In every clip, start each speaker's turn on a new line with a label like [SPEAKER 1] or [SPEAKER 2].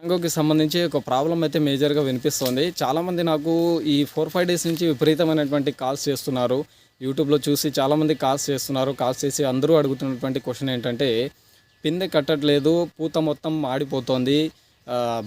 [SPEAKER 1] మ్యాంగోకి సంబంధించి ఒక ప్రాబ్లం అయితే మేజర్గా వినిపిస్తోంది. చాలామంది నాకు ఈ ఫోర్ ఫైవ్ డేస్ నుంచి విపరీతమైనటువంటి కాల్స్ చేస్తున్నారు. యూట్యూబ్లో చూసి చాలామంది కాల్స్ చేస్తున్నారు. కాల్స్ చేసి అందరూ అడుగుతున్నటువంటి క్వశ్చన్ ఏంటంటే పిందె కట్టట్లేదు పూత మొత్తం ఆడిపోతుంది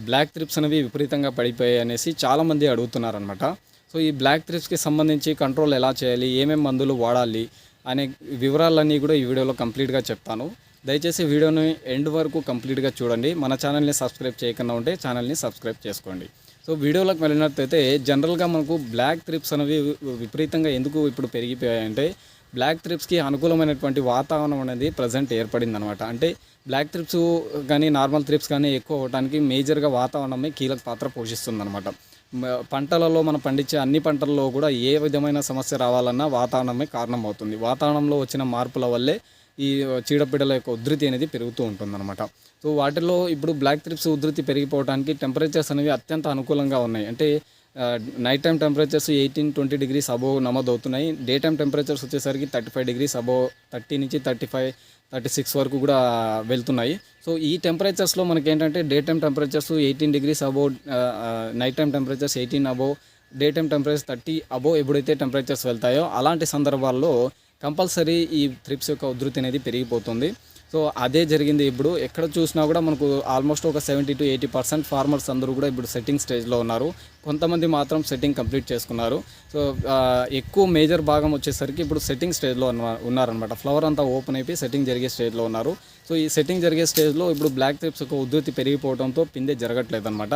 [SPEAKER 1] బ్లాక్ త్రిప్స్ అనేవి విపరీతంగా పడిపోయాయి అనేసి చాలామంది అడుగుతున్నారనమాట సో ఈ బ్లాక్ త్రిప్స్కి సంబంధించి కంట్రోల్ ఎలా చేయాలి ఏమేమి మందులు వాడాలి అనే వివరాలన్నీ కూడా ఈ వీడియోలో కంప్లీట్గా చెప్తాను. దయచేసి వీడియోని ఎండ్ వరకు కంప్లీట్గా చూడండి. మన ఛానల్ని సబ్స్క్రైబ్ చేయకుండా ఉంటే ఛానల్ని సబ్స్క్రైబ్ చేసుకోండి. సో వీడియోలోకి వెళ్ళినట్లయితే జనరల్గా మనకు బ్లాక్ ట్రిప్స్ అనేవి విపరీతంగా ఎందుకు ఇప్పుడు పెరిగిపోయాయంటే బ్లాక్ ట్రిప్స్కి అనుకూలమైనటువంటి వాతావరణం అనేది ప్రజెంట్ ఏర్పడింది అనమాట అంటే బ్లాక్ ట్రిప్స్ కానీ నార్మల్ ట్రిప్స్ కానీ ఎక్కువ అవడానికి మేజర్గా వాతావరణమే కీలక పాత్ర పోషిస్తుంది అనమాట పంటలలో మనం పండించే అన్ని పంటల్లో కూడా ఏ విధమైన సమస్య రావాలన్నా వాతావరణమే కారణం అవుతుంది వాతావరణంలో వచ్చిన మార్పుల వల్లే ఈ చీడపీడల యొక్క ఉధృతి అనేది పెరుగుతూ ఉంటుందన్నమాట. సో వాటిలో ఇప్పుడు బ్లాక్ త్రిప్స్ ఉధృతి పెరిగిపోవడానికి టెంపరేచర్స్ అనేవి అత్యంత అనుకూలంగా ఉన్నాయి. అంటే night time temperatures eighteen twenty degrees above నమోదవుతున్నాయి. డే టైం టెంపరేచర్స్ వచ్చేసరికి thirty five degrees above thirty నుంచి థర్టీ ఫైవ్ థర్టీ సిక్స్ వరకు కూడా వెళ్తున్నాయి. సో ఈ టెంపరేచర్స్లో మనకి ఏంటంటే day time temperatures eighteen degrees above night time temperatures eighteen above day time temperature thirty above ఎప్పుడైతే టెంపరేచర్స్ వెళ్తాయో అలాంటి సందర్భాల్లో కంపల్సరీ ఈ త్రిప్స్ యొక్క ఉధృతి అనేది పెరిగిపోతుంది. సో అదే జరిగింది ఇప్పుడు. ఎక్కడ చూసినా కూడా మనకు ఆల్మోస్ట్ ఒక seventy to eighty percent farmers అందరూ కూడా ఇప్పుడు సెట్టింగ్ స్టేజ్లో ఉన్నారు. కొంతమంది మాత్రం సెట్టింగ్ కంప్లీట్ చేసుకున్నారు. సో ఎక్కువ మేజర్ భాగం వచ్చేసరికి ఇప్పుడు సెట్టింగ్ స్టేజ్లో ఉన్నారనమాట ఫ్లవర్ అంతా ఓపెన్ అయిపోయి సెట్టింగ్ జరిగే స్టేజ్లో ఉన్నారు. సో ఈ సెట్టింగ్ జరిగే స్టేజ్లో ఇప్పుడు బ్లాక్ త్రిప్స్ యొక్క ఉధృతి పెరిగిపోవడంతో పిందె జరగట్లేదు అనమాట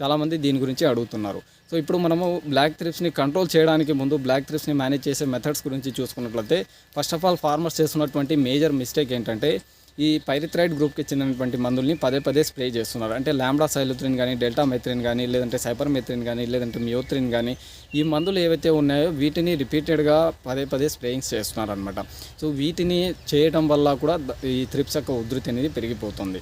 [SPEAKER 1] చాలామంది దీని గురించి అడుగుతున్నారు. సో ఇప్పుడు మనము బ్లాక్ థ్రిప్స్ని కంట్రోల్ చేయడానికి ముందు బ్లాక్ థ్రిప్స్ని మేనేజ్ చేసే మెథడ్స్ గురించి చూసుకున్నట్లయితే ఫస్ట్ ఆఫ్ ఆల్ ఫార్మర్స్ చేస్తున్నటువంటి మేజర్ మిస్టేక్ ఏంటంటే ఈ పైరిథ్రాయిడ్ గ్రూప్కి చెందినటువంటి మందుల్ని పదే పదే స్ప్రే చేస్తున్నారు. అంటే లాంబ్డా సైలుత్రిన్ కానీ డెల్టా మెథ్రిన్ కానీ లేదంటే సైపర్ మెత్రిన్ కానీ లేదంటే మియోత్రిన్ కానీ ఈ మందులు ఏవైతే ఉన్నాయో వీటిని రిపీటెడ్గా పదే పదే స్ప్రేయింగ్స్ చేస్తున్నారు అనమాట సో వీటిని చేయడం వల్ల కూడా ఈ త్రిప్స్ యొక్క ఉధృతి అనేది పెరిగిపోతుంది.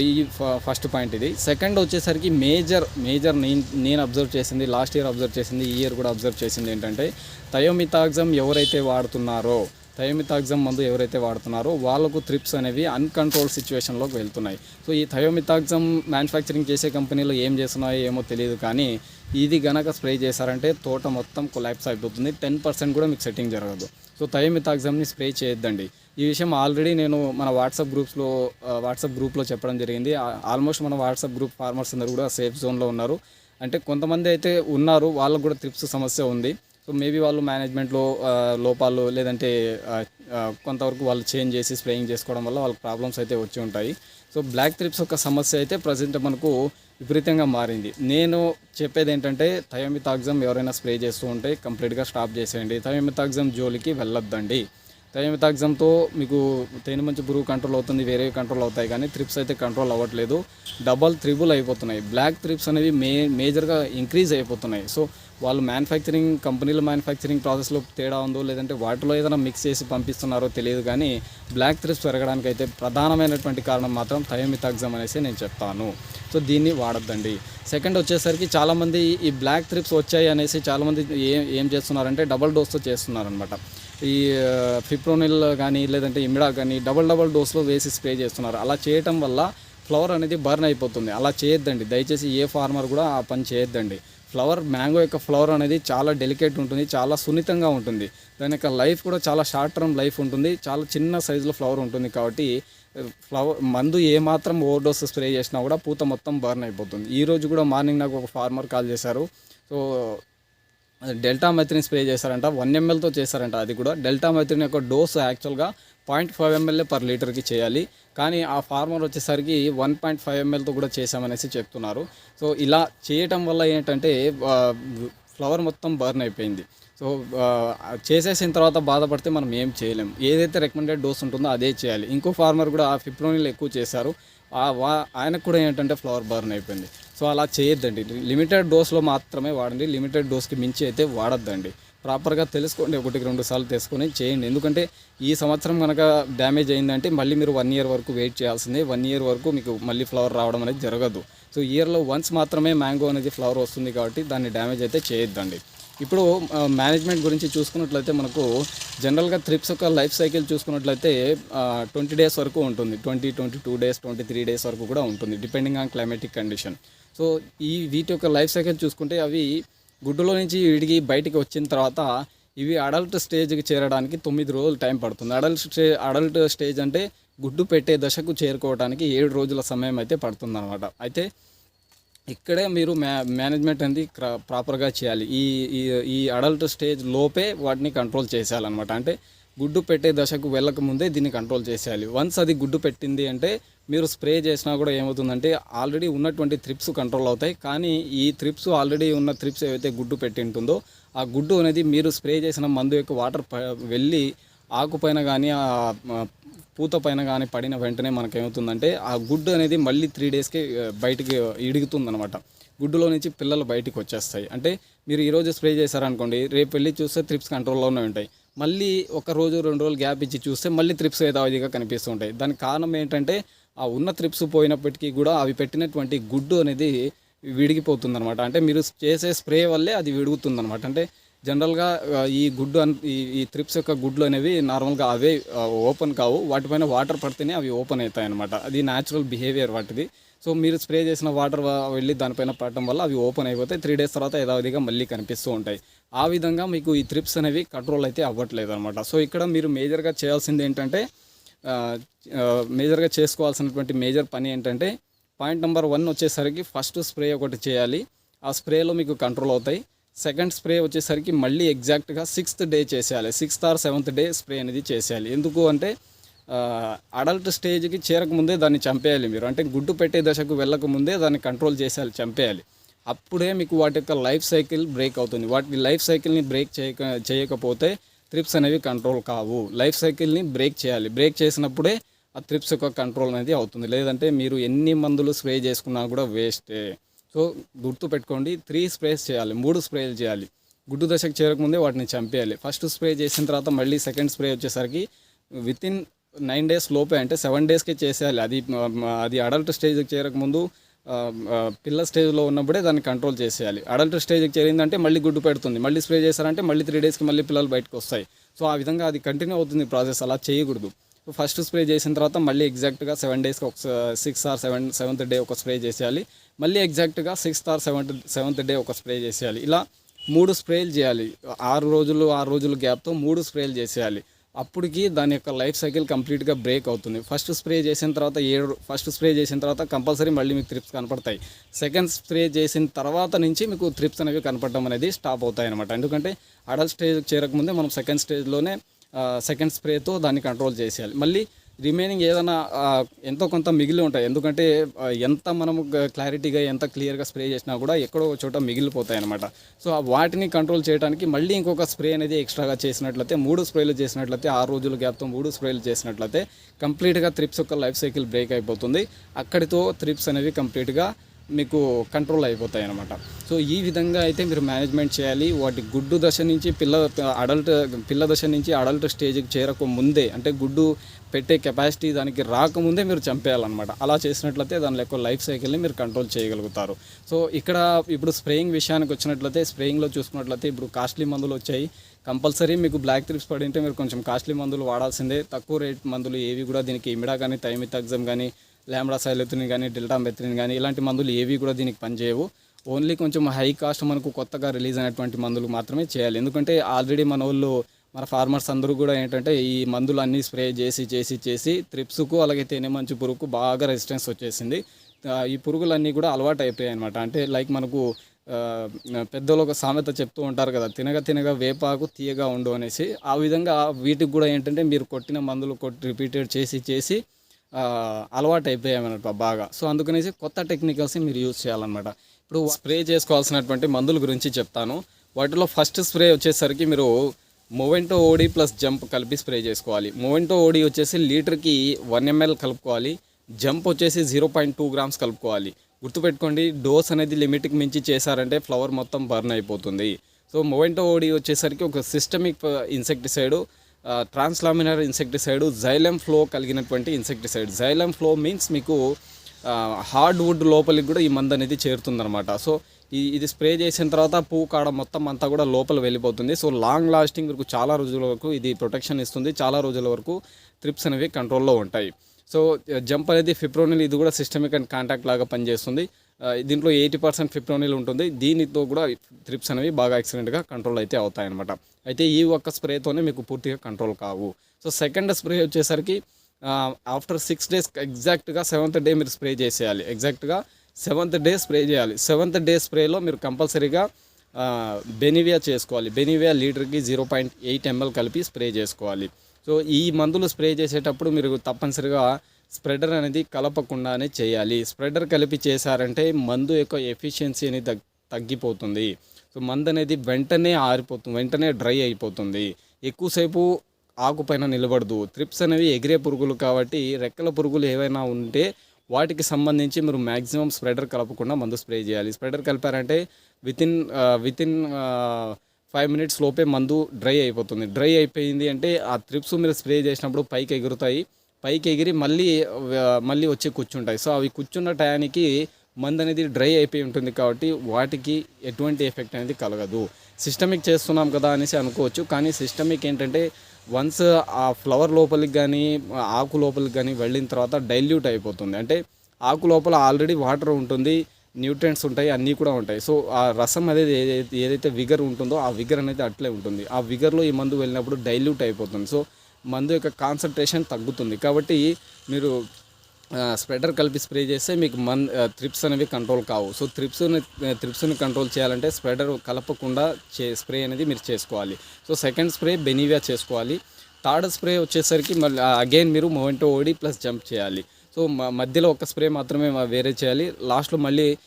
[SPEAKER 1] ఈ ఫ- ఫస్ట్ పాయింట్ ఇది. సెకండ్ వచ్చేసరికి మేజర్ మేజర్ నేను నేను అబ్జర్వ్ చేసింది లాస్ట్ ఇయర్ అబ్జర్వ్ చేసింది ఈ ఇయర్ కూడా అబ్జర్వ్ చేసింది ఏంటంటే థయోమితాగ్జమ్ ఎవరైతే వాడుతున్నారో థయోమితాగ్జమ్ మందు ఎవరైతే వాడుతున్నారో వాళ్ళకు త్రిప్స్ అనేవి అన్కంట్రోల్ సిచ్యువేషన్లోకి వెళ్తున్నాయి. సో ఈ థయోమితాగ్జమ్ మ్యానుఫ్యాక్చరింగ్ చేసే కంపెనీలు ఏం చేస్తున్నాయో ఏమో తెలియదు కానీ ఇది గనక స్ప్రే చేశారంటే తోట మొత్తం కొలాప్స్ అయిపోతుంది. టెన్ పర్సెంట్ కూడా మీకు సెట్టింగ్ జరగదు. సో థయోమితాగ్జమ్ని స్ప్రే చేయొద్దండి. ఈ విషయం ఆల్రెడీ నేను మన వాట్సాప్ గ్రూప్స్లో వాట్సాప్ గ్రూప్లో చెప్పడం జరిగింది. ఆల్మోస్ట్ మన వాట్సాప్ గ్రూప్ ఫార్మర్స్ అందరూ కూడా సేఫ్ జోన్లో ఉన్నారు. అంటే కొంతమంది అయితే ఉన్నారు వాళ్ళకు కూడా త్రిప్స్ సమస్య ఉంది. సో మేబీ వాళ్ళు మేనేజ్మెంట్లో లోపాలు లేదంటే కొంతవరకు వాళ్ళు చేంజ్ చేసి స్ప్రేయింగ్ చేసుకోవడం వల్ల వాళ్ళకి ప్రాబ్లమ్స్ అయితే వచ్చి ఉంటాయి. సో బ్లాక్ త్రిప్స్ ఒక సమస్య అయితే ప్రజెంట్ మనకు విపరీతంగా మారింది. నేను చెప్పేది ఏంటంటే థయోమితాగ్జమ్ ఎవరైనా స్ప్రే చేస్తూ ఉంటే కంప్లీట్గా స్టాప్ చేసేయండి. థయోమితాగ్జమ్ జోలికి వెళ్ళొద్దండి. థయోమితాగ్జమ్తో మీకు తేనె మంచి పురుగు కంట్రోల్ అవుతుంది వేరే కంట్రోల్ అవుతాయి కానీ త్రిప్స్ అయితే కంట్రోల్ అవ్వట్లేదు. డబల్ త్రిబుల్ అయిపోతున్నాయి. బ్లాక్ త్రిప్స్ అనేవి మే మేజర్గా ఇంక్రీజ్ అయిపోతున్నాయి. సో వాళ్ళు మ్యానుఫ్యాక్చరింగ్ కంపెనీల మ్యానుఫ్యాక్చరింగ్ ప్రాసెస్లో తేడా ఉందో లేదంటే వాటిలో ఏదైనా మిక్స్ చేసి పంపిస్తున్నారో తెలియదు కానీ బ్లాక్ త్రిప్స్ పెరగడానికి అయితే ప్రధానమైనటువంటి కారణం మాత్రం థయోమితాగ్జమ్ అనేసి నేను చెప్తాను. సో దీన్ని వాడద్దండి. సెకండ్ వచ్చేసరికి చాలామంది ఈ బ్లాక్ త్రిప్స్ వచ్చాయి అనేసి చాలామంది ఏం ఏం చేస్తున్నారంటే డబల్ డోస్తో చేస్తున్నారనమాట ఈ ఫిప్రోనిల్ కానీ లేదంటే ఇమిడా కానీ డబల్ డబల్ డోస్లో వేసి స్ప్రే చేస్తున్నారు. అలా చేయటం వల్ల ఫ్లవర్ అనేది బర్న్ అయిపోతుంది. అలా చేయొద్దండి. దయచేసి ఏ ఫార్మర్ కూడా ఆ పని చేయొద్దండి. ఫ్లవర్ మ్యాంగో యొక్క ఫ్లవర్ అనేది చాలా డెలికేట్ ఉంటుంది చాలా సున్నితంగా ఉంటుంది. దాని యొక్క లైఫ్ కూడా చాలా షార్ట్ టర్మ్ లైఫ్ ఉంటుంది. చాలా చిన్న సైజులో ఫ్లవర్ ఉంటుంది కాబట్టి ఫ్లవర్ మందు ఏమాత్రం ఓవర్డోస్ స్ప్రే చేసినా కూడా పూత మొత్తం బర్న్ అయిపోతుంది. ఈ రోజు కూడా మార్నింగ్ నాకు ఒక ఫార్మర్ కాల్ చేశారు. సో డెల్టా మైత్రిన్ స్ప్రే చేశారంట వన్ ఎంఎల్తో చేశారంట అది కూడా. డెల్టా మెథ్రిన్ యొక్క డోస్ యాక్చువల్గా పాయింట్ ఫైవ్ ఎంఎల్ఏ పర్ లీటర్కి చేయాలి. కానీ ఆ ఫార్మర్ వచ్చేసరికి వన్ పాయింట్ ఫైవ్ ఎంఎల్తో కూడా చేశామనేసి చెప్తున్నారు. సో ఇలా చేయటం వల్ల ఏంటంటే ఫ్లవర్ మొత్తం బర్న్ అయిపోయింది. సో చేసేసిన తర్వాత బాధపడితే మనం ఏం చేయలేం. ఏదైతే రికమెండెడ్ డోస్ ఉంటుందో అదే చేయాలి. ఇంకో ఫార్మర్ కూడా ఆ ఫిప్రోనిల్ ఎక్కువ చేశారు. ఆ వా- ఆయనకు కూడా ఏంటంటే ఫ్లవర్ బర్న్ అయిపోయింది. సో అలా చేయొద్దండి. లిమిటెడ్ డోస్లో మాత్రమే వాడండి. లిమిటెడ్ డోస్కి మించి అయితే వాడొద్దండి. ప్రాపర్గా తెలుసుకోండి ఒకటికి రెండు సార్లు తెలుసుకొని చేయండి. ఎందుకంటే ఈ సంవత్సరం కనుక డ్యామేజ్ అయిందంటే మళ్ళీ మీరు వన్ ఇయర్ వరకు వెయిట్ చేయాల్సిందే. వన్ ఇయర్ వరకు మీకు మళ్ళీ ఫ్లవర్ రావడం అనేది జరగదు. సో ఇయర్లో వన్స్ మాత్రమే మ్యాంగో అనేది ఫ్లవర్ వస్తుంది కాబట్టి దాన్ని డ్యామేజ్ అయితే చేయొద్దండి. ఇప్పుడు మేనేజ్మెంట్ గురించి చూసుకున్నట్లయితే మనకు జనరల్గా త్రిప్స్ యొక్క లైఫ్ సైకిల్ చూసుకున్నట్లయితే ట్వంటీ డేస్ వరకు ఉంటుంది. Twenty twenty two days twenty three days వరకు కూడా ఉంటుంది depending on climatic condition. So ఈ వీటి యొక్క లైఫ్ సైకిల్ చూసుకుంటే అవి గుడ్డులో నుంచి విడిగి బయటికి వచ్చిన తర్వాత ఇవి అడల్ట్ స్టేజ్కి చేరడానికి తొమ్మిది రోజులు టైం పడుతుంది. అడల్ట్ స్టే అడల్ట్ స్టేజ్ అంటే గుడ్డు పెట్టే దశకు చేరుకోవడానికి ఏడు రోజుల సమయం అయితే పడుతుంది అనమాట అయితే ఇక్కడే మీరు మ్యా మేనేజ్మెంట్ అనేది ప్రాపర్గా చేయాలి. ఈ ఈ ఈ అడల్ట్ స్టేజ్ లోపే వాటిని కంట్రోల్ చేసేయాలన్నమాట. అంటే గుడ్డు పెట్టే దశకు వెళ్ళక ముందే దీన్ని కంట్రోల్ చేసేయాలి. వన్స్ అది గుడ్డు పెట్టింది అంటే మీరు స్ప్రే చేసినా కూడా ఏమవుతుందంటే ఆల్రెడీ ఉన్నటువంటి త్రిప్స్ కంట్రోల్ అవుతాయి. కానీ ఈ త్రిప్స్ ఆల్రెడీ ఉన్న త్రిప్స్ ఏవైతే గుడ్డు పెట్టి ఉంటుందో ఆ గుడ్డు అనేది మీరు స్ప్రే చేసిన మందు యొక్క వాటర్ ప- వెళ్ళి ఆకుపైన కానీ ఆ పూత పైన కానీ పడిన వెంటనే మనకేమవుతుందంటే ఆ గుడ్డు అనేది మళ్ళీ త్రీ డేస్కి బయటికి ఇడుగుతుంది అనమాట గుడ్డులో నుంచి పిల్లలు బయటికి వచ్చేస్తాయి. అంటే మీరు ఈరోజు స్ప్రే చేశారనుకోండి రేపు వెళ్ళి చూస్తే త్రిప్స్ కంట్రోల్లోనే ఉంటాయి. మళ్ళీ ఒక రోజు రెండు రోజులు గ్యాప్ ఇచ్చి చూస్తే మళ్ళీ త్రిప్స్ యథావిధిగా కనిపిస్తూ ఉంటాయి. దానికి కారణం ఏంటంటే ఆ ఉన్న త్రిప్స్ పోయినప్పటికీ కూడా అవి పెట్టినటువంటి గుడ్డు అనేది విడిగిపోతుంది అనమాట అంటే మీరు చేసే స్ప్రే వల్లే అది విడుగుతుంది అనమాట అంటే జనరల్గా ఈ గుడ్డు అన్ ఈ ఈ త్రిప్స్ యొక్క గుడ్లు అనేవి నార్మల్గా అవే ఓపెన్ కావు. వాటిపైన వాటర్ పడితేనే అవి ఓపెన్ అవుతాయి అనమాట అది న్యాచురల్ బిహేవియర్ వాటిది. సో మీరు స్ప్రే చేసిన వాటర్ వెళ్ళి దానిపైన పడటం వల్ల అవి ఓపెన్ అయిపోతాయి. త్రీ డేస్ తర్వాత యథావిధిగా మళ్ళీ కనిపిస్తూ ఉంటాయి. ఆ విధంగా మీకు ఈ త్రిప్స్ అనేవి కంట్రోల్ అయితే అవ్వట్లేదు అనమాట సో ఇక్కడ మీరు మేజర్గా చేయాల్సింది ఏంటంటే మేజర్గా చేసుకోవాల్సినటువంటి మేజర్ పని ఏంటంటే పాయింట్ నెంబర్ వన్ వచ్చేసరికి ఫస్ట్ స్ప్రే ఒకటి చేయాలి. ఆ స్ప్రేలో మీకు కంట్రోల్ అవుతాయి. సెకండ్ స్ప్రే వచ్చేసరికి మళ్ళీ ఎగ్జాక్ట్గా సిక్స్త్ డే చేసేయాలి. Sixth or seventh day spray అనేది చేసేయాలి. ఎందుకు అంటే అడల్ట్ స్టేజ్కి చేరకముందే దాన్ని చంపేయాలి మీరు. అంటే గుడ్డు పెట్టే దశకు వెళ్ళకముందే దాన్ని కంట్రోల్ చేసేయాలి చంపేయాలి. అప్పుడే మీకు వాటి యొక్క లైఫ్ సైకిల్ బ్రేక్ అవుతుంది. వాటి లైఫ్ సైకిల్ని బ్రేక్ చేయక చేయకపోతే త్రిప్స్ అనేవి కంట్రోల్ కావు. లైఫ్ సైకిల్ని బ్రేక్ చేయాలి. బ్రేక్ చేసినప్పుడే ఆ త్రిప్స్ యొక్క కంట్రోల్ అనేది అవుతుంది. లేదంటే మీరు ఎన్ని మందులు స్ప్రే చేసుకున్నా కూడా వేస్టే. సో గుర్తు పెట్టుకోండి త్రీ స్ప్రేస్ చేయాలి మూడు స్ప్రేలు చేయాలి. గుడ్డు దశకు చేరకముందే వాటిని చంపేయాలి. ఫస్ట్ స్ప్రే చేసిన తర్వాత మళ్ళీ సెకండ్ స్ప్రే వచ్చేసరికి విత్ ఇన్ నైన్ డేస్ లోపే అంటే సెవెన్ డేస్కే చేసేయాలి. అది అది అడల్ట్ స్టేజ్కి చేరకముందు పిల్ల స్టేజ్లో ఉన్నప్పుడే దాన్ని కంట్రోల్ చేసేయాలి. అడల్ట్ స్టేజ్కి చేరిందంటే మళ్ళీ గుడ్డు పెడుతుంది. మళ్ళీ స్ప్రే చేశారంటే మళ్ళీ త్రీ డేస్కి మళ్ళీ పిల్లలు బయటకు వస్తాయి. సో ఆ విధంగా అది కంటిన్యూ అవుతుంది ప్రాసెస్ అలా చేయకూడదు. ఫస్ట్ స్ప్రే చేసిన తర్వాత మళ్ళీ ఎగ్జాక్ట్గా సెవెన్ డేస్కి ఒక six or seven seventh day ఒక స్ప్రే చేసేయాలి. మళ్ళీ ఎగ్జాక్ట్గా sixth or seventh seventh day ఒక స్ప్రే చేసేయాలి. ఇలా మూడు స్ప్రేలు చేయాలి. ఆరు రోజులు ఆరు రోజులు గ్యాప్తో మూడు స్ప్రేలు చేసేయాలి. అప్పటికి దాని యొక్క లైఫ్ సైకిల్ కంప్లీట్గా బ్రేక్ అవుతుంది. ఫస్ట్ స్ప్రే చేసిన తర్వాత ఏడు ఫస్ట్ స్ప్రే చేసిన తర్వాత కంపల్సరీ మళ్ళీ మీకు త్రిప్స్ కనపడతాయి. సెకండ్ స్ప్రే చేసిన తర్వాత నుంచి మీకు త్రిప్స్ అనేవి కనపడడం అనేది స్టాప్ అవుతాయి అనమాట ఎందుకంటే అడల్ట్ స్టేజ్ చేరకముందే మనం సెకండ్ స్టేజ్లోనే సెకండ్ స్ప్రేతో దాన్ని కంట్రోల్ చేసేయాలి. మళ్ళీ రిమైనింగ్ ఏదైనా ఎంతో కొంత మిగిలి ఉంటాయి. ఎందుకంటే ఎంత మనము క్లారిటీగా ఎంత క్లియర్గా స్ప్రే చేసినా కూడా ఎక్కడో ఒక చోట మిగిలిపోతాయి అనమాట సో ఆ వాటిని కంట్రోల్ చేయడానికి మళ్ళీ ఇంకొక స్ప్రే అనేది ఎక్స్ట్రాగా చేసినట్లయితే మూడు స్ప్రేలు చేసినట్లయితే ఆరు రోజుల గ్యాప్తో మూడు స్ప్రేలు చేసినట్లయితే కంప్లీట్గా త్రిప్స్ యొక్క లైఫ్ సైకిల్ బ్రేక్ అయిపోతుంది. అక్కడితో త్రిప్స్ అనేవి కంప్లీట్గా మీకు కంట్రోల్ అయిపోతాయి అనమాట సో ఈ విధంగా అయితే మీరు మేనేజ్మెంట్ చేయాలి. వాటి గుడ్డు దశ నుంచి పిల్ల అడల్ట్ పిల్ల దశ నుంచి అడల్ట్ స్టేజ్కి చేరక ముందే అంటే గుడ్డు పెట్టే కెపాసిటీ దానికి రాకముందే మీరు చంపేయాలన్నమాట. అలా చేసినట్లయితే దాని యొక్క లైఫ్ సైకిల్ని మీరు కంట్రోల్ చేయగలుగుతారు. సో ఇక్కడ ఇప్పుడు స్ప్రేయింగ్ విషయానికి వచ్చినట్లయితే స్ప్రేయింగ్లో చూసుకున్నట్లయితే ఇప్పుడు కాస్ట్లీ మందులు వచ్చాయి. కంపల్సరీ మీకు బ్లాక్ త్రిప్స్ పడి ఉంటే మీరు కొంచెం కాస్ట్లీ మందులు వాడాల్సిందే. తక్కువ రేట్ మందులు ఏవి కూడా దీనికి ఇమిడా కానీ థైమితగ్జమ్ కానీ లాంబ్డా సైలెత్రిన్ కానీ డిల్టా మెత్రిన్ కానీ ఇలాంటి మందులు ఏవి కూడా దీనికి పనిచేయవు. ఓన్లీ కొంచెం హై కాస్ట్ మనకు కొత్తగా రిలీజ్ అయినటువంటి మందులు మాత్రమే చేయాలి. ఎందుకంటే ఆల్రెడీ మన వాళ్ళు మన ఫార్మర్స్ అందరూ కూడా ఏంటంటే ఈ మందులు అన్నీ స్ప్రే చేసి చేసి చేసి త్రిప్స్కు అలాగే తేనె మంచు పురుగుకు బాగా రెసిస్టెన్స్ వచ్చేసింది. ఈ పురుగులన్నీ కూడా అలవాటు అయిపోయాయి అనమాట అంటే లైక్ మనకు పెద్దలు ఒక సామెత చెప్తూ ఉంటారు కదా తినగా తినగా వేపాకు తీయగా ఉండు అనేసి. ఆ విధంగా వీటికి కూడా ఏంటంటే మీరు కొట్టిన మందులు కొట్టి రిపీటెడ్ చేసి చేసి అలవాటు అయిపోయామన్నమాట బాగా. సో అందుకనేసి కొత్త టెక్నికల్స్ మీరు యూజ్ చేయాలన్నమాట. ఇప్పుడు స్ప్రే చేసుకోవాల్సినటువంటి మందుల గురించి చెప్తాను. వాటిలో ఫస్ట్ స్ప్రే వచ్చేసరికి మీరు మొవెంటో ఓడి ప్లస్ జంప్ కలిపి స్ప్రే చేసుకోవాలి. మొవెంటో ఓడి వచ్చేసి లీటర్కి వన్ ఎంఎల్ కలుపుకోవాలి. జంప్ వచ్చేసి జీరో పాయింట్ టూ గ్రామ్స్ కలుపుకోవాలి. గుర్తుపెట్టుకోండి డోస్ అనేది లిమిట్కి మించి చేశారంటే ఫ్లవర్ మొత్తం బర్న్ అయిపోతుంది. సో మొవెంటో ఓడి వచ్చేసరికి ఒక systemic insecticide translaminar insecticide xylem flow కలిగినటువంటి ఇన్సెక్టిసైడ్ జైలం ఫ్లో మీన్స్ మీకు uh, హార్డ్ వుడ్ లోపలికి కూడా ఈ మందు అనేది చేరుతుందనమాట సో ఇది స్ప్రే చేసిన తర్వాత పువ్వు కాడ మొత్తం అంతా కూడా లోపల వెళ్ళిపోతుంది. సో లాంగ్ లాస్టింగ్ వరకు చాలా రోజుల వరకు ఇది ప్రొటెక్షన్ ఇస్తుంది. చాలా రోజుల వరకు ట్రిప్స్ అనేవి కంట్రోల్లో ఉంటాయి. సో జంప్ అనేది ఫిప్రోనిల్ ఇది కూడా సిస్టమిక్ అండ్ కాంటాక్ట్ లాగా పనిచేస్తుంది. దీంట్లో ఎయిటీ పర్సెంట్ ఫిప్రోనిల్ ఉంటుంది. దీనితో కూడా త్రిప్స్ అనేవి బాగా ఎక్సలెంట్గా కంట్రోల్ అయితే అవుతాయన్నమాట. అయితే ఈ ఒక్క స్ప్రేతోనే మీకు పూర్తిగా కంట్రోల్ కావు. సో సెకండ్ స్ప్రే వచ్చేసరికి ఆఫ్టర్ సిక్స్ డేస్ ఎగ్జాక్ట్గా సెవెంత్ డే మీరు స్ప్రే చేసేయాలి. ఎగ్జాక్ట్గా సెవెంత్ డే స్ప్రే చేయాలి. సెవెంత్ డే స్ప్రేలో మీరు కంపల్సరీగా బెనివియా చేసుకోవాలి. బెనివియా లీటర్కి జీరో పాయింట్ ఎయిట్ ఎంఎల్ కలిపి స్ప్రే చేసుకోవాలి. సో ఈ మందులు స్ప్రే చేసేటప్పుడు మీరు తప్పనిసరిగా స్ప్రెడర్ అనేది కలపకుండానే చేయాలి. స్ప్రెడర్ కలిపి చేశారంటే మందు యొక్క ఎఫిషియన్సీ అనేది తగ్గిపోతుంది. సో మందు అనేది వెంటనే ఆరిపోతుంది వెంటనే డ్రై అయిపోతుంది. ఎక్కువసేపు ఆకుపైన నిలబడదు. త్రిప్స్ అనేవి ఎగిరే పురుగులు కాబట్టి రెక్కల పురుగులు ఏవైనా ఉంటే వాటికి సంబంధించి మీరు మ్యాక్సిమం స్ప్రెడర్ కలపకుండా మందు స్ప్రే చేయాలి. స్ప్రెడర్ కలిపారంటే వితిన్ వితిన్ ఫైవ్ మినిట్స్ లోపే మందు డ్రై అయిపోతుంది. డ్రై అయిపోయింది అంటే ఆ త్రిప్స్ మీరు స్ప్రే చేసినప్పుడు పైకి ఎగురుతాయి. పైకి ఎగిరి మళ్ళీ మళ్ళీ వచ్చి కూర్చుంటాయి సో అవి కూర్చున్న టయానికి మందు అనేది డ్రై అయిపోయి ఉంటుంది కాబట్టి వాటికి ఎటువంటి ఎఫెక్ట్ అనేది కలగదు. సిస్టమిక్ చేస్తున్నాం కదా అనేసి అనుకోవచ్చు. కానీ సిస్టమిక్ ఏంటంటే వన్స్ ఆ ఫ్లవర్ లోపలికి కానీ ఆకు లోపలికి కానీ వెళ్ళిన తర్వాత డైల్యూట్ అయిపోతుంది. అంటే ఆకు లోపల ఆల్రెడీ వాటర్ ఉంటుంది న్యూట్రియంట్స్ ఉంటాయి అన్నీ కూడా ఉంటాయి. సో ఆ రసం అనేది ఏదైతే ఏదైతే విగర్ ఉంటుందో ఆ విగర్ అనేది అట్లే ఉంటుంది. ఆ విగర్లో ఈ మందు వెళ్ళినప్పుడు డైల్యూట్ అయిపోతుంది. సో మందు యొక్క కాన్సన్ట్రేషన్ తగ్గుతుంది. కాబట్టి మీరు స్ప్రెడర్ కలిపి స్ప్రే చేస్తే మీకు మన్ త్రిప్స్ అనేవి కంట్రోల్ కావు. సో త్రిప్స్ని త్రిప్స్ని కంట్రోల్ చేయాలంటే స్ప్రెడర్ కలపకుండా చే స్ప్రే అనేది మీరు చేసుకోవాలి. సో సెకండ్ స్ప్రే బెనీవియా చేసుకోవాలి. థర్డ్ స్ప్రే వచ్చేసరికి మళ్ళీ అగైన్ మీరు మొమెంటో ఓడి ప్లస్ జంప్ చేయాలి. సో మ- మధ్యలో ఒక స్ప్రే మాత్రమే వేరే చేయాలి. లాస్ట్లో మళ్ళీ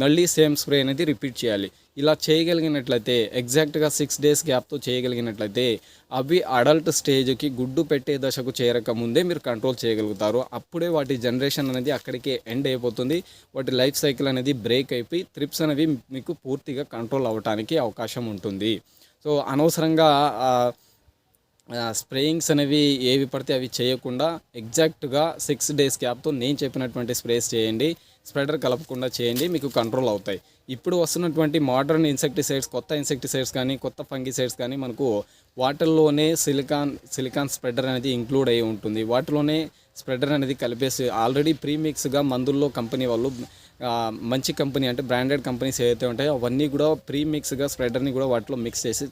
[SPEAKER 1] మళ్ళీ సేమ్ స్ప్రే అనేది రిపీట్ చేయాలి. ఇలా చేయగలిగినట్లయితే ఎగ్జాక్ట్గా సిక్స్ డేస్ గ్యాప్తో చేయగలిగినట్లయితే అవి అడల్ట్ స్టేజ్కి గుడ్డు పెట్టే దశకు చేరక ముందే మీరు కంట్రోల్ చేయగలుగుతారు. అప్పుడే వాటి జనరేషన్ అనేది అక్కడికే ఎండ్ అయిపోతుంది. వాటి లైఫ్ సైకిల్ అనేది బ్రేక్ అయిపోయి త్రిప్స్ అనేవి మీకు పూర్తిగా కంట్రోల్ అవ్వటానికి అవకాశం ఉంటుంది. సో అనవసరంగా స్ప్రేయింగ్స్ అనేవి ఏవి పడితే అవి చేయకుండా ఎగ్జాక్ట్గా సిక్స్ డేస్ గ్యాప్తో నేను చెప్పినటువంటి స్ప్రేస్ చేయండి. స్ప్రెడర్ కలపకుండా చేయండి మీకు కంట్రోల్ అవుతాయి. ఇప్పుడు వస్తున్నటువంటి మోడర్న్ ఇన్సెక్టిసైడ్స్ కొత్త ఇన్సెక్టిసైడ్స్ కానీ కొత్త ఫంగిసైడ్స్ కానీ మనకు వాటిల్లోనే సిలికాన్ సిలికాన్ స్ప్రెడర్ అనేది ఇంక్లూడ్ అయి ఉంటుంది. వాటిలోనే స్ప్రెడర్ అనేది కలిపేసి ఆల్రెడీ ప్రీమిక్స్గా మందుల్లో కంపెనీ వాళ్ళు మంచి కంపెనీ అంటే బ్రాండెడ్ కంపెనీస్ ఏవైతే ఉంటాయో అవన్నీ కూడా ప్రీమిక్స్గా స్ప్రెడర్ని కూడా వాటిలో మిక్స్ చేసి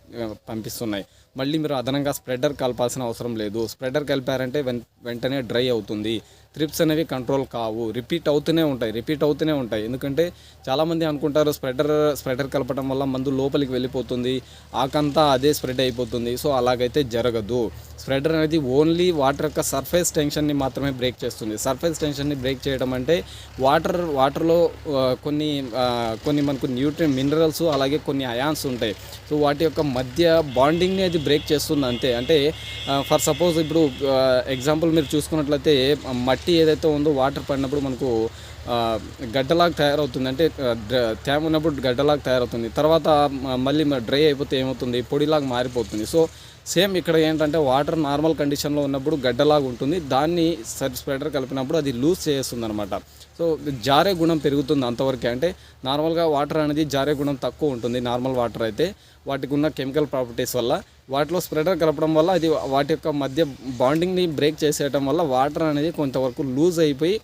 [SPEAKER 1] పంపిస్తున్నాయి. మళ్ళీ మీరు అదనంగా స్ప్రెడర్ కలపాల్సిన అవసరం లేదు. స్ప్రెడర్ కలిపారంటే వెన్ వెంటనే డ్రై అవుతుంది. త్రిప్స్ అనేవి కంట్రోల్ కావు. రిపీట్ అవుతూనే ఉంటాయి. రిపీట్ అవుతూనే ఉంటాయి. ఎందుకంటే చాలామంది అనుకుంటారు స్ప్రెడర్ స్ప్రెడర్ కలపడం వల్ల మందు లోపలికి వెళ్ళిపోతుంది. ఆకంతా అదే స్ప్రెడ్ అయిపోతుంది. సో అలాగైతే జరగదు. స్ప్రెడర్ అనేది ఓన్లీ వాటర్ యొక్క సర్ఫేస్ టెన్షన్ని మాత్రమే బ్రేక్ చేస్తుంది. సర్ఫేస్ టెన్షన్ని బ్రేక్ చేయడం అంటే వాటర్ వాటర్లో కొన్ని కొన్ని మనకు న్యూట్రియన్ మినరల్స్ అలాగే కొన్ని అయాన్స్ ఉంటాయి. సో వాటి యొక్క మధ్య బాండింగ్ని అది బ్రేక్ చేస్తుంది అంతే. అంటే ఫర్ సపోజ్ ఇప్పుడు ఎగ్జాంపుల్ మీరు చూసుకున్నట్లయితే మట్టి ఏదైతే ఉందో వాటర్ పడినప్పుడు మనకు గడ్డలాగా తయారవుతుంది అంటే తేమ ఉన్నప్పుడు గడ్డలాగా తయారవుతుంది. తర్వాత మళ్ళీ డ్రై అయిపోతే ఏమవుతుంది? పొడిలాగా మారిపోతుంది. సో సేమ్ ఇక్కడ ఏంటంటే వాటర్ నార్మల్ కండిషన్లో ఉన్నప్పుడు గడ్డలాగా ఉంటుంది. దాన్ని సర్ స్ప్రెడర్ కలిపినప్పుడు అది లూజ్ చేస్తుంది అనమాట సో జారే గుణం పెరుగుతుంది అంతవరకే. అంటే నార్మల్గా వాటర్ అనేది జారే గుణం తక్కువ ఉంటుంది నార్మల్ వాటర్ అయితే. వాటికి ఉన్న కెమికల్ ప్రాపర్టీస్ వల్ల. వాటిలో స్ప్రెడర్ కలపడం వల్ల అది వాటి యొక్క మధ్య బాండింగ్ని బ్రేక్ చేసేయటం వల్ల వాటర్ అనేది కొంతవరకు లూజ్ అయిపోయి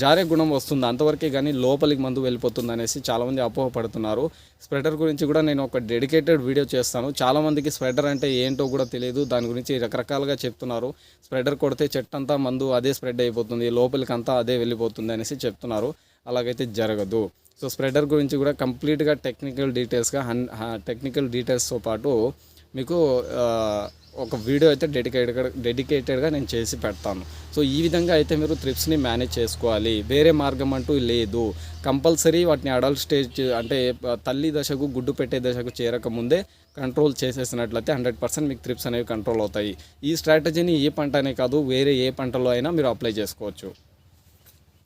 [SPEAKER 1] జారే గుణం వస్తుంది. అంతవరకే కానీ లోపలికి మందు వెళ్ళిపోతుంది అనేసి చాలామంది అపోహపడుతున్నారు. స్ప్రెడర్ గురించి కూడా నేను ఒక డెడికేటెడ్ వీడియో చేస్తాను. చాలామందికి స్ప్రెడర్ అంటే ఏంటో కూడా తెలియదు. దాని గురించి రకరకాలుగా చెప్తున్నారు. స్ప్రెడర్ కొడితే చెట్టంతా మందు అదే స్ప్రెడ్ అయిపోతుంది. లోపలికి అంతా అదే వెళ్ళిపోతుంది అనేసి చెప్తున్నారు. అలాగైతే జరగదు. సో స్ప్రెడర్ గురించి కూడా కంప్లీట్గా టెక్నికల్ డీటెయిల్స్గా హన్ టెక్నికల్ డీటెయిల్స్తో పాటు మీకు ఒక వీడియో అయితే డెడికేటెడ్గా డెడికేటెడ్గా నేను చేసి పెడతాను. సో ఈ విధంగా అయితే మీరు ట్రిప్స్ని మేనేజ్ చేసుకోవాలి. వేరే మార్గం అంటూ లేదు. కంపల్సరీ వాటిని అడల్ట్ స్టేజ్ అంటే తల్లి దశకు గుడ్డు పెట్టే దశకు చేరక ముందే కంట్రోల్ చేసేసినట్లయితే హండ్రెడ్ పర్సెంట్ మీకు ట్రిప్స్ అనేవి కంట్రోల్ అవుతాయి. ఈ స్ట్రాటజీని ఏ పంట అనే కాదు వేరే ఏ పంటలో అయినా మీరు అప్లై చేసుకోవచ్చు.